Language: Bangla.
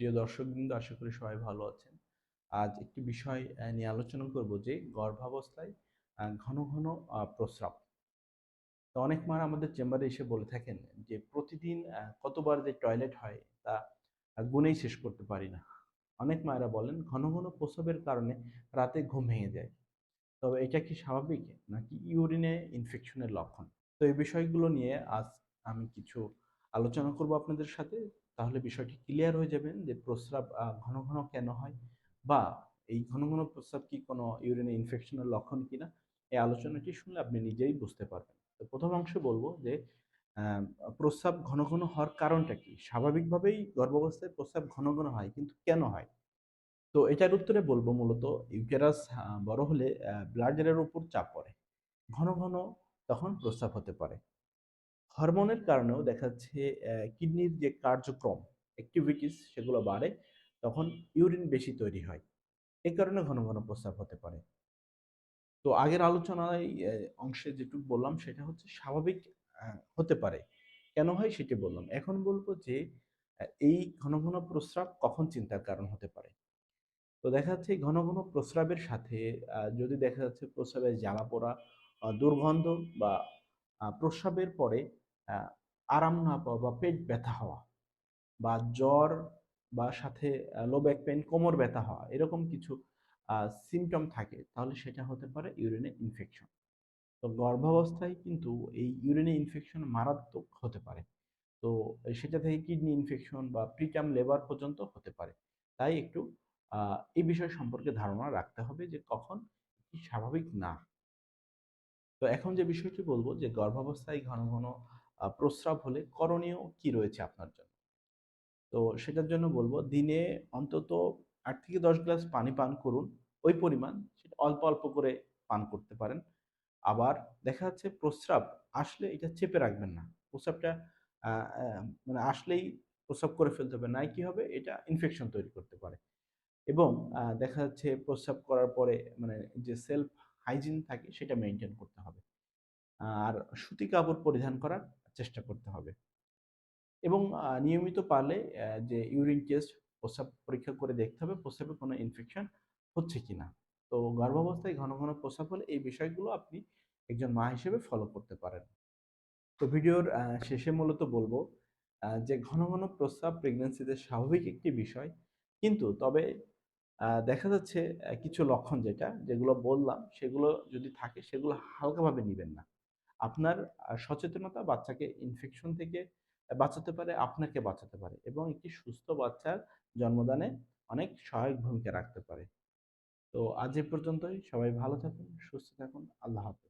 প্রিয় দর্শক দর্শকবৃন্দ, আশা করি সবাই ভালো আছেন। আজ একটি বিষয় নিয়ে আলোচনা করব যে গর্ভাবস্থায় ঘন ঘন প্রস্রাব। তো অনেক মারা আমাদের চেম্বারে এসে বলে থাকেন যে প্রতিদিন কতবার যে টয়লেট হয় তা গুণেই শেষ করতে পারি না। অনেক মায়েরা বলেন, ঘন ঘন প্রস্রাবের কারণে রাতে ঘুম ভেঙে যায়। তবে এটা কি স্বাভাবিক নাকি ইউরিনে ইনফেকশনের লক্ষণ? তো এই বিষয়গুলো নিয়ে আজ আমি কিছু আলোচনা করব আপনাদের সাথে। তাহলে বিষয়টি ক্লিয়ার হয়ে যাবেন যে প্রস্রাব ঘন ঘন কেন হয় বা এই ঘন ঘন প্রস্রাব কি কোনো ইউরিনে ইনফেকশনের লক্ষণ কিনা এই আলোচনাটি শুনলে আপনি নিজেই বুঝতে পারবেন। তো প্রথম অংশে বলব যে প্রস্রাব ঘন ঘন হওয়ার কারণটা কি? স্বাভাবিকভাবেই গর্ভাবস্থায় প্রস্রাব ঘন ঘন হয় কিন্তু কেন হয়? তো এটার উত্তরে বলব মূলত ইউটেরাস আহ, বড় হলে ব্লাডের উপর চাপ পড়ে। ঘন ঘন তখন প্রস্রাব হতে পারে। হরমোনের কারণেও দেখা যাচ্ছে কিডনির যে কার্যক্রম অ্যাক্টিভিটিস সেগুলো বাড়ে, তখন ইউরিন বেশি তৈরি হয়। এই কারণে ঘন ঘন প্রস্রাব হতে পারে। তো আগের আলোচনায় অংশে যেটুকু বললাম, সেটা হচ্ছে স্বাভাবিক হতে পারে। কেন হয় সেটি বললাম। এখন বলব যে এই ঘন ঘন প্রস্রাব কখন চিন্তার কারণ হতে পারে? তো দেখা যাচ্ছে ঘন ঘন প্রস্রাবের সাথে যদি দেখা যাচ্ছে প্রস্রাবের জ্বালা পোড়া দুর্গন্ধ বা প্রস্রাবের পরে আরাম না পাওয়া বা পেট ব্যথা হওয়া বা জ্বর বা সাথে লো ব্যাক পেন কোমর ব্যথা হওয়া, এরকম কিছু সিমটম থাকে, তাহলে সেটা হতে পারে ইউরিনে ইনফেকশন তো গর্ভাবস্থায় কিন্তু এই ইউরিনে ইনফেকশন মারাত্মক হতে পারে। তো সেটা থেকে কিডনি ইনফেকশন বা প্রিটাম লেবার পর্যন্ত হতে পারে। তাই একটু এই বিষয় সম্পর্কে ধারণা রাখতে হবে যে কখন স্বাভাবিক না। তো এখন যে বিষয়টি বলব যে গর্ভাবস্থায় ঘন ঘন প্রস্রাব হলে করণীয় কি রয়েছে আপনার জন্য? তো সেটার জন্য বলব, দিনে অন্তত আট থেকে দশ গ্লাস পানি পান করুন। ওই পরিমাণ সেটা অল্প অল্প করে পান করতে পারেন। আবার দেখা যাচ্ছে প্রস্রাব আসলে এটা চেপে রাখবেন না। প্রস্রাবটা মানে আসলেই প্রস্রাব করে ফেলতে হবে। নাই কি হবে? এটা ইনফেকশন তৈরি করতে পারে। এবং দেখা যাচ্ছে প্রস্রাব করার পরে মানে যে সেলফ হাইজিন থাকে সেটা মেনটেন করতে হবে। আর সুতি কাপড় পরিধান করার চেষ্টা করতে হবে। এবং নিয়মিত পারলে যে ইউরিন টেস্ট প্রস্রাব পরীক্ষা করে দেখতে হবে, প্রস্রাবে কোনো ইনফেকশন হচ্ছে কিনা। তো গর্ভাবস্থায় ঘন ঘন প্রস্রাব হলে এই বিষয়গুলো আপনি একজন মা হিসেবে ফলো করতে পারেন। তো ভিডিওর শেষে মূলত বলব যে ঘন ঘন প্রস্রাব প্রেগনেন্সিতে স্বাভাবিক একটি বিষয়। কিন্তু তবে দেখা যাচ্ছে কিছু লক্ষণ যেটা, যেগুলো বললাম, সেগুলো যদি থাকে, সেগুলো হালকাভাবে নেবেন না। আপনার সচেতনতা বাচ্চাকে ইনফেকশন থেকে বাঁচাতে পারে, আপনাকে বাঁচাতে পারে এবং একটি সুস্থ বাচ্চার জন্মদানে অনেক সহায়ক ভূমিকা রাখতে পারে। তো আজ এ পর্যন্তই। সবাই ভালো থাকুন, সুস্থ থাকুন। আল্লাহ হাফেজ।